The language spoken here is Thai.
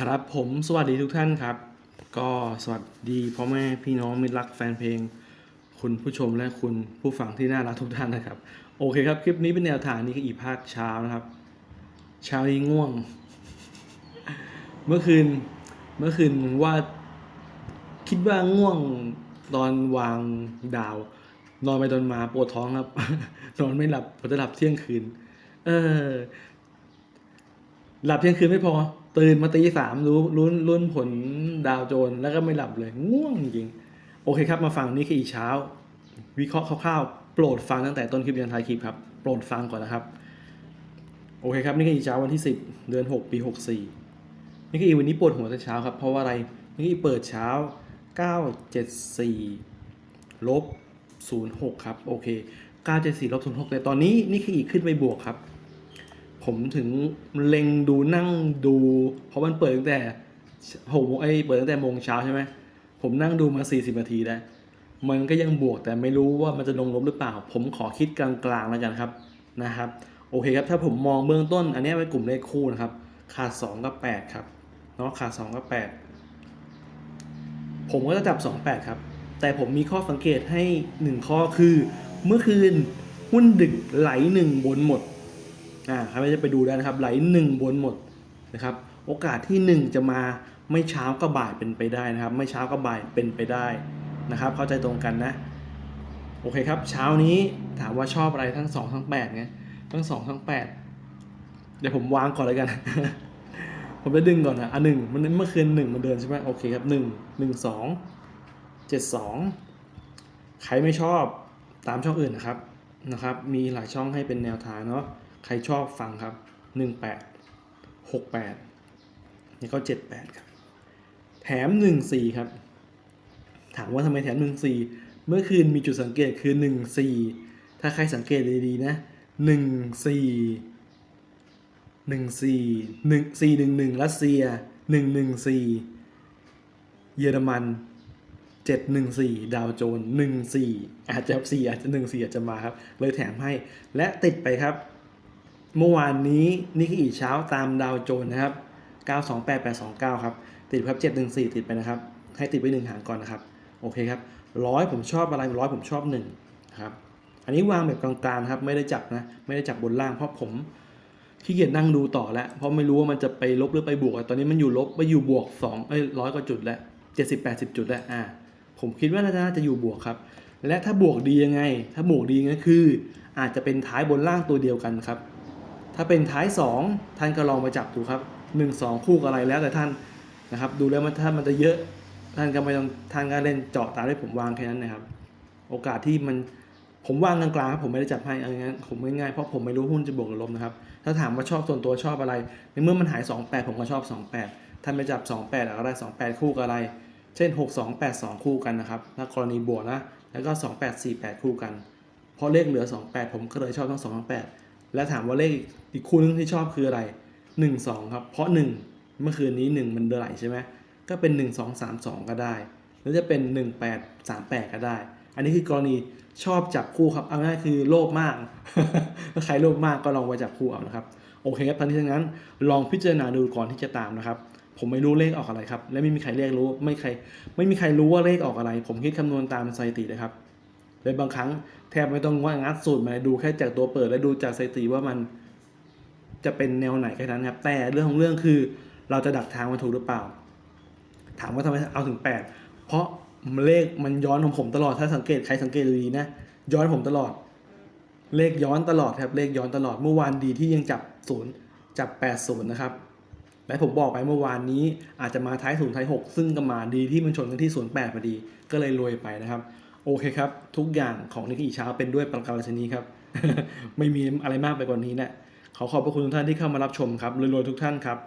ครับผมสวัสดีทุกท่านครับ ก็สวัสดีพ่อแม่พี่น้องมิตรรักแฟนเพลง คุณผู้ชมและคุณผู้ฟังที่น่ารักทุกท่านนะครับ โอเคครับ คลิปนี้เป็นแนวทางนี้ก็อีภาคเช้านะครับ เช้านี้ง่วง เมื่อคืนเมื่อคืนว่า คิดว่าง่วงตอนวางดาว นอนไปตอนมาปวดท้องครับ นอนไม่หลับผมจะหลับเที่ยงคืน เออ หลับเที่ยงคืนไม่พอ ตื่นมาตีสามรู้รุ้นรุ้นผลดาวโจนส์แล้วก็ไม่หลับเลย ง่วงจริง โอเคครับ มาฟังนี่คืออีเช้า วิเคราะห์คร่าวๆ โปรดฟังตั้งแต่ต้นคลิปยันท้ายคลิปครับ โปรดฟังก่อนนะครับ โอเคครับนี่คืออีเช้าวันที่ 10 เดือน 6 ปี 64นี่คืออีวันนี้ปวดหัวแต่เช้าครับเพราะว่าอะไรนี่คือเปิดเช้า 974ลบ06ครับโอเค974ลบ06แต่ตอนนี้นี่คืออีกขึ้นไปบวกครับ ผมถึงเล็งดูนั่งดู เพราะมันเปิดตั้งแต่หกโมงไอ้เปิดตั้งแต่โมงเช้าใช่ไหมผมนั่งดูมา 40 นาทีแล้ว มันก็ยังบวกแต่ไม่รู้ว่ามันจะลงลบหรือเปล่า ผมขอคิดกลางๆแล้วกันครับนะครับ โอเคครับ ถ้าผมมองเบื้องต้น อันนี้เป็นกลุ่มเลขคู่นะครับ ขาด 2 กับ 8 ครับเนาะขาด 2 กับ 8 ผมก็จะจับ 28 ครับ แต่ผมมีข้อสังเกตให้ 1 ข้อคือ เมื่อคืนหุ้นดึกไหล1บนหมด อ่าใครไม่จะไปดูได้นะครับ ไหล1บนหมดนะครับ โอกาสที่ 1 จะมาไม่เช้าก็บ่ายเป็นไปได้นะครับ ไม่เช้าก็บ่ายเป็นไปได้นะครับ เข้าใจตรงกันนะ โอเคครับ เช้านี้ถามว่าชอบอะไรทั้ง 2 ทั้ง8ไงทั้ง 2 ทั้ง 8 เดี๋ยวผมวางก่อนเลยกัน ผมจะดึงก่อนนะอันหนึ่งมันเมื่อคืนหนึ่งมันเดินใช่ไหมโอเคครับหนึ่งหนึ่งสองเจ็ดสองใครไม่ชอบตามช่องอื่นนะครับนะครับ มีหลายช่องให้เป็นแนวทางเนาะ ใครชอบฟังครับหนึ่งแปดหกแปดนี่ก็เจ็ดแปดครับ แถมหนึ่งสี่ครับ ถามว่าทำไมแถมหนึ่งสี่เมื่อคืนมีจุดสังเกตคือหนึ่งสี่ถ้าใครสังเกตดีๆนะหนึ่งสี่หนึ่งสี่หนึ่งสี่หนึ่งหนึ่งรัสเซียหนึ่งหนึ่งสี่เยอรมันเจ็ดหนึ่งสี่ดาวโจนหนึ่งสี่อาจจะสี่อาจจะหนึ่งสี่อาจจะมาครับ เลยแถมให้และติดไปครับ เมื่อวานนี้นี่คืออีกเช้าตามดาวโจนส์นะครับ 928829 ครับ ติดครับ 714 ติดไปนะครับ ให้ติดไปหนึ่งหางก่อนนะครับ โอเคครับร้อยผมชอบอะไรร้อยผมชอบหนึ่งครับ อันนี้วางแบบกลางๆครับ ไม่ได้จับนะ ไม่ได้จับบนล่างเพราะผมขี้เกียจนั่งดูต่อแล้ว เพราะไม่รู้ว่ามันจะไปลบหรือไปบวก ตอนนี้มันอยู่ลบไปอยู่บวก2เอ้ยร้อยกว่าจุดแล้ว70 80 จุดแล้วอ่าผมคิดว่าน่าจะอยู่บวกครับ และถ้าบวกดียังไง ถ้าบวกดียังไงคือ อาจจะเป็นท้ายบนล่างตัวเดียวกันครับ ถ้าเป็นท้าย 2 ท่านก็ลองมาจับดูครับ 1 2 คู่กับอะไรแล้วแต่ท่านนะครับ ดูแล้วมันถ้ามันจะเยอะท่านก็ไม่ต้องท่านก็เล่นเจาะตามที่ผมวางแค่นั้นนะครับ โอกาสที่มันผมวางกลางๆครับผมไม่ได้จับให้อาอย่างนั้นผมง่ายๆเพราะผมไม่รู้หุ้นจะบวกหรือลบนะครับถ้าถามว่าชอบส่วนตัวชอบอะไรในเมื่อมันหาย 28 ผมก็ชอบ 28ท่านไปจับ 28แล้วก็ได้ 28 คู่กับอะไร เช่น 6282 คู่กันนะครับถ้ากรณีบวกนะแล้วก็ 2848 คู่กันเพราะเลขเหลือ 28 ผมก็เลยชอบทั้ง2ทั้ง8 และถามว่าเลขอีกคู่นึงที่ชอบคืออะไร 1 2 ครับ เพราะ 1 เมื่อคืนนี้ 1 มันเดือไหลใช่ไหมก็เป็น 1 2 3 2 ก็ได้ หรือจะเป็น 1 8 3 8 ก็ได้ อันนี้คือกรณีชอบจับคู่ครับเอาง่ายคือโลภมากถ้าใครโลภมากก็ลองไปจับคู่เอานะครับโอเคครับทั้งนี้ทั้งนั้นลองพิจารณาดูก่อนที่จะตามนะครับ ผมไม่รู้เลขออกอะไรครับ และไม่มีใครเลขรู้ไม่ใคร ไม่มีใครรู้ว่าเลขออกอะไร ผมคิดคำนวณตามสถิติเลยครับ เลยบางครั้งแทบไม่ต้องว่างัดสูตรมาดูแค่จากตัวเปิดและดูจากสถิติว่ามันจะเป็นแนวไหนแค่นั้นครับ แต่เรื่องของเรื่องคือเราจะดักทางมันถูกหรือเปล่า ถามว่าทำไมเอาถึง 8 เพราะเลขมันย้อนของผมตลอดถ้าสังเกตใครสังเกตดีนะ ย้อนผมตลอด เลขย้อนตลอดครับเลขย้อนตลอดเมื่อวานดีที่ยังจับศูนย์จับ8ศูนย์นะครับและผมบอกไปเมื่อวานนี้อาจจะมาท้ายศูนย์ท้ายหกซึ่งก็มาดีที่มันชนกันที่ศูนย์แปดพอดีก็เลยรวยไปนะครับ โอเคครับ ทุกอย่างของนิกกี้เช้าเป็นด้วยประการชนีครับ ไม่มีอะไรมากไปกว่านี้นะขอขอบพระคุณทุกท่านที่เข้ามารับชมครับรวยๆทุกท่านครับ